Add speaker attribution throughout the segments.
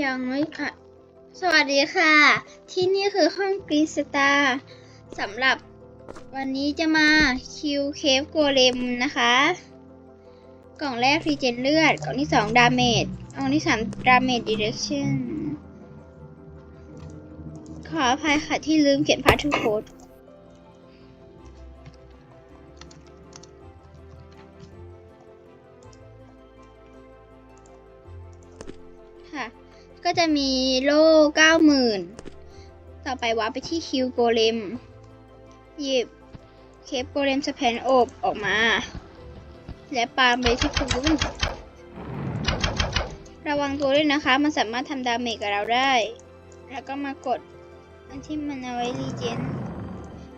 Speaker 1: ยังไม่ค่ะ สวัสดีค่ะ ที่นี่คือห้องกรีสตาร์สำหรับวันนี้จะมาคิวเคฟโกเลมนะคะ กล่องแรกรีเจนเลือด กล่องที่สองดาเมจกล่องที่สามดาเมจดิเรกชั่นขออภัยค่ะที่ลืมเขียนพาร์ททูโค้ด ก็จะมีโล่เก้าหมื่นต่อไปวาร์ปไปที่คิวโกเลม หยิบเคปโกเลมสแพนโอบออกมา และปาไปที่พื้นระวังตัวด้วยนะคะ มันสามารถทำดาเมจกับเราได้ แล้วก็มากด อันที่มันเอาไว้รีเจน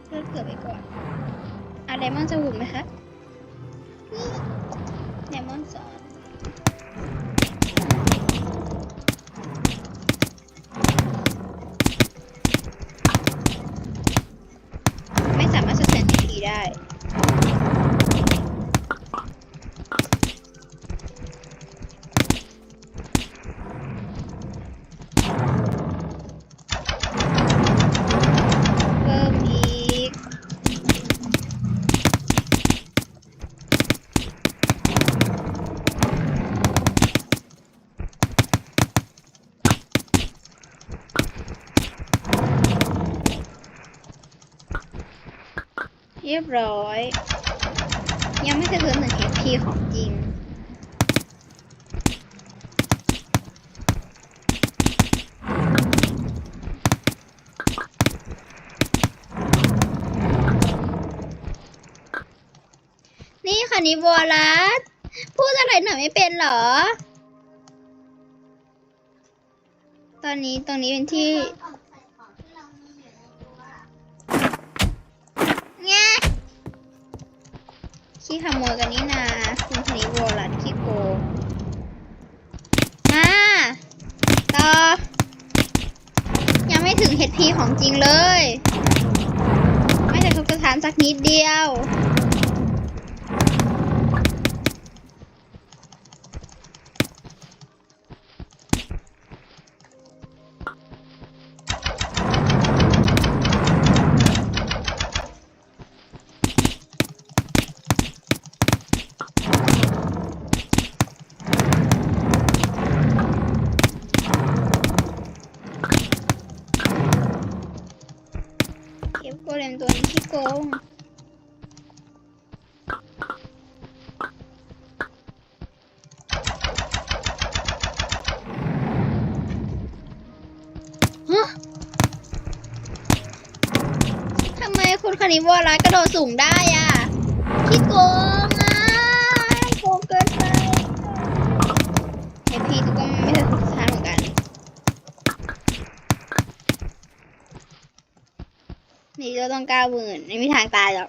Speaker 1: เพื่อเกิดไปก่อนอะไดมอนจะหุ่นไหมคะไดมอนสอนไม่สามารถสแตนทีได้ เพิ่มอีก เรียบร้อย ยังไม่เคยเพิ่มถึง HP ของจริงนี่ค่ะนิวรัสพูดอะไรหน่อยไม่เป็นหรอ ตอนนี้ตรงนี้เป็นที่ ขี้ขโมยกันนี่นาคุณคณิวรัสขี้โกงมาต่อ ยังไม่ถึงเฮดพีของจริงเลย ไม่แต่ทุกสถานสักนิดเดียว โกเลมตัวนี้ที่โกงฮะทำไมคุณคณิวรัสกระโดดสูงได้อะ ที่โกง ต้องเก้าหมื่นไม่มีทางตายหรอก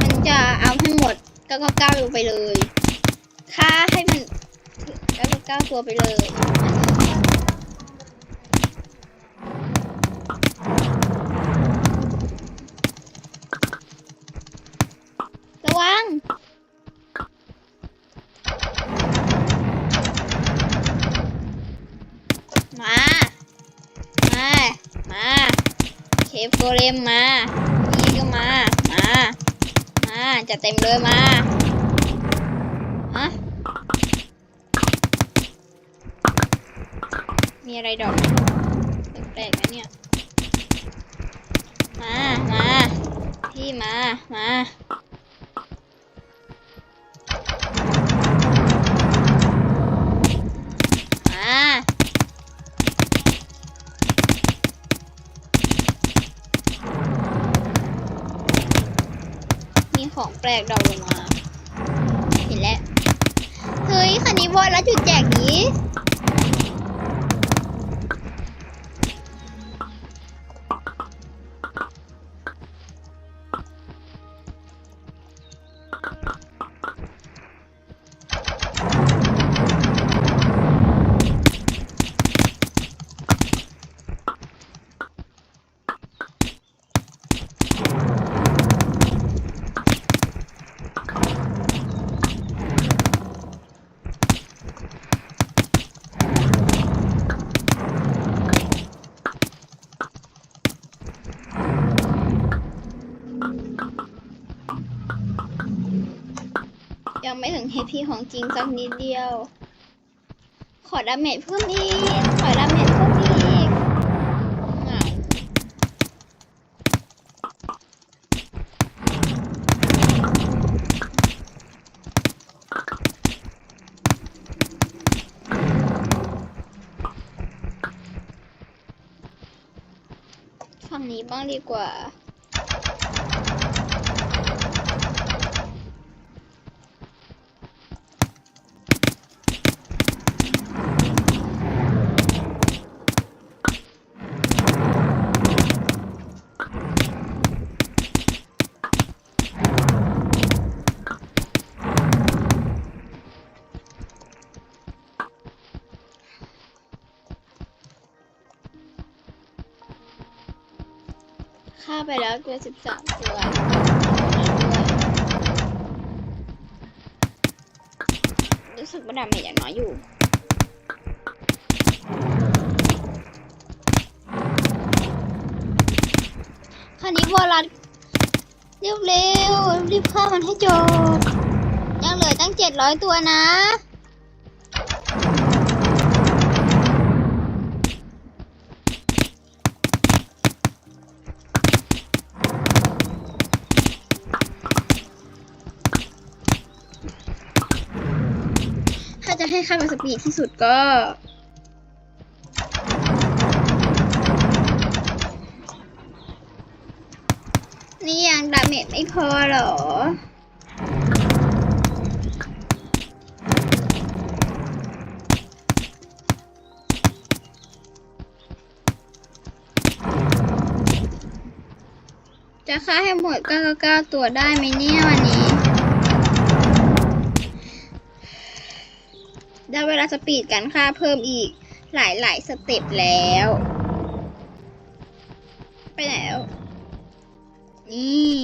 Speaker 1: มันจะเอาให้หมดก็ก็ก้าลงไปเลยค่าให้มัน กล้าตัวไปเลยระวังมา มา มาเคฟโกเลมมานี่ก็มา มา มาจะเต็มเลยมาฮะ มีอะไรดอกแปลกๆนะเนี่ย มา มา พี่มา มามามีของแปลกดอกลงมา เห็นแล้ว เฮ้ย คันนี้วอลแล้วจุดแจกนี้ เฮพีของจริงสักนิดเดียว ขอดาเมจเพิ่มอีก ขอดาเมจเพิ่มอีกฝั่งนี้บ้างดีกว่า ฆ่าไปแล้วตัวสิบสามตัวรู้สึกว่าดาเมจยังน้อยอยู่คราวนี้วอลัดเร็วเร็วๆรีบฆ่ามันให้จบยังเหลือตั้งเจ็ดร้อยตัวนะ จะให้ค่ากับสปีดที่สุดก็นี่ยังดาเมจไม่พอเหรอ จะฆ่าให้หมด99ตัวได้ไหมเนี่ยวันนี้ ได้เวลาสปีดการฆ่าเพิ่มอีกหลายหลายสเต็ปแล้ว ไปไหนแล้ว นี่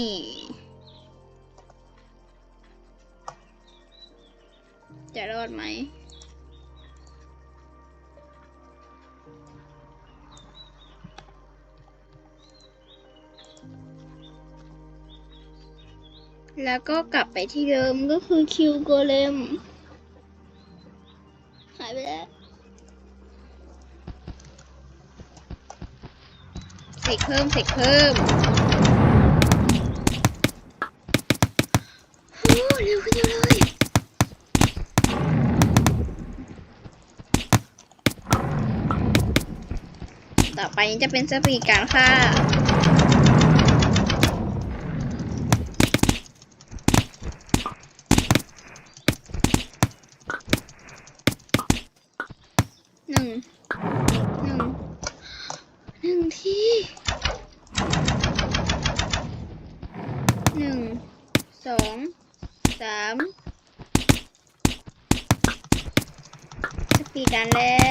Speaker 1: จะรอดไหมแล้วก็กลับไปที่เดิมก็คือคิวโกเลม สกเพิ่มเสกเพิ่มโอ้เร็วขึ้นเยอะเลย ต่อไปนี้จะเป็นสปีดการค่ะ หนึ่ง หนึ่ง หนึ่งที่ หนึ่ง ส องสามสปีดดันแล้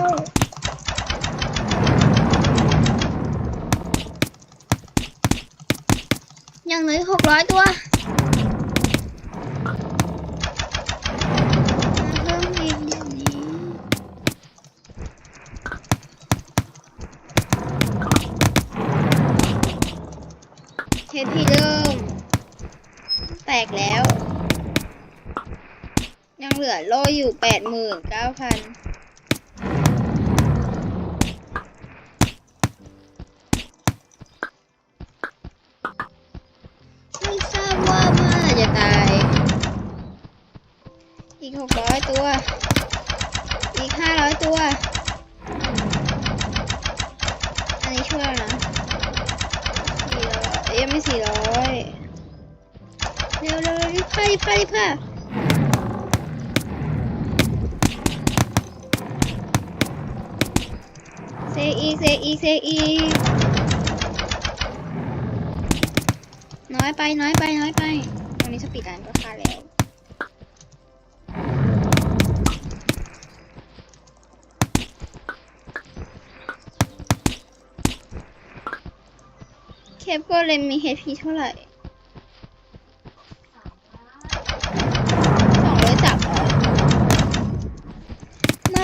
Speaker 1: วยังเหลือหกร้อยตัวเพิ่มอีกอย่างนี้เฮดพีเดิม ตกแล้ว ยังเหลือโลอยู่แปดหมื่นเก้าพันไม่ทราบว่าเมื่อไหร่จะตาย อีกหกร้อยตัว อีกห้าร้อยตัว อันนี้ช่วยนะสี่ร้อยเอ้ยไม่สี่ร้อย ร็วเร็วเร็วรีบฆ่ารีบฆ่ารีบฆ่าเซอีเซอีเซอีน้อยไปน้อยไปน้อยไปอนนี้สปีดรันก็ฆ่าแล้วเคปโกเลมมี HP เท่าไหร่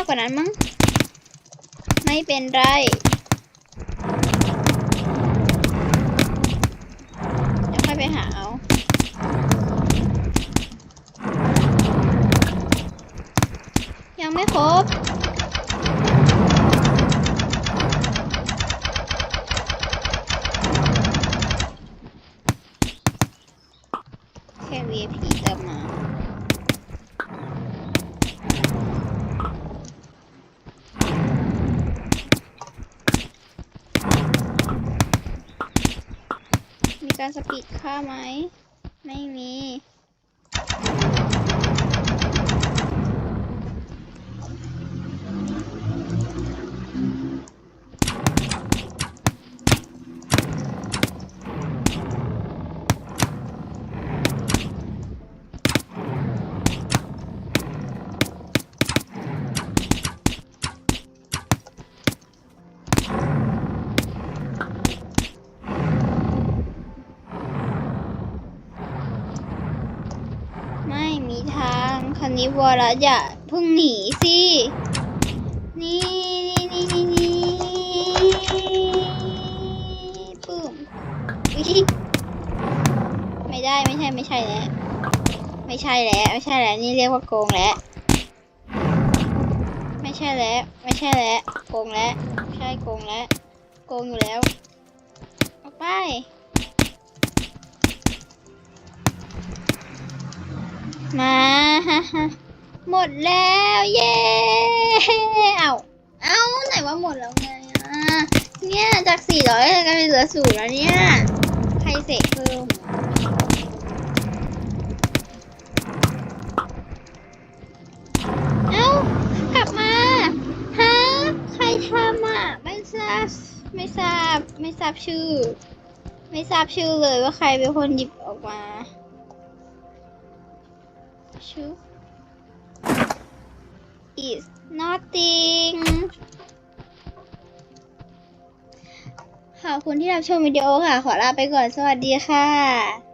Speaker 1: กว่านั้นมั้ง ไม่เป็นไร เดี๋ยวค่อยไปหาเอา ยังไม่ครบแค่ VIP เติมมา การสปีดค่าไหม ไม่มี คันนี้วอลอย่าเพิ่งหนีสิ นี่นี่นี่นี่ปึ้มอุ๊ยไม่ได้ไม่ใช่ไม่ใช่แล้ว ไม่ใช่แล้วไม่ใช่แล้วนี่เรียกว่าโกงแล้ว ไม่ใช่แล้วไม่ใช่แล้วโกงแล้วใช่โกงแล้วโกงอยู่แล้วออกไปมา ฮะฮะหมดแล้วเย้เอาเอาไหนว่าหมดแล้วไงอะเนี่ยจากสี่ร้อยกลายเป็นเหลือศูนย์แล้วเนี่ยใครเสกเพิ่มเอากลับมาฮะใครทำอะไม่ทราบไม่ทราบไม่ทราบชื่อ ไม่ทราบชื่อเลยว่าใครเป็นคนหยิบออกมา ชื่อ is nothing ขอบคุณที่รับชมวิดีโอค่ะ ขอลาไปก่อน สวัสดีค่ะ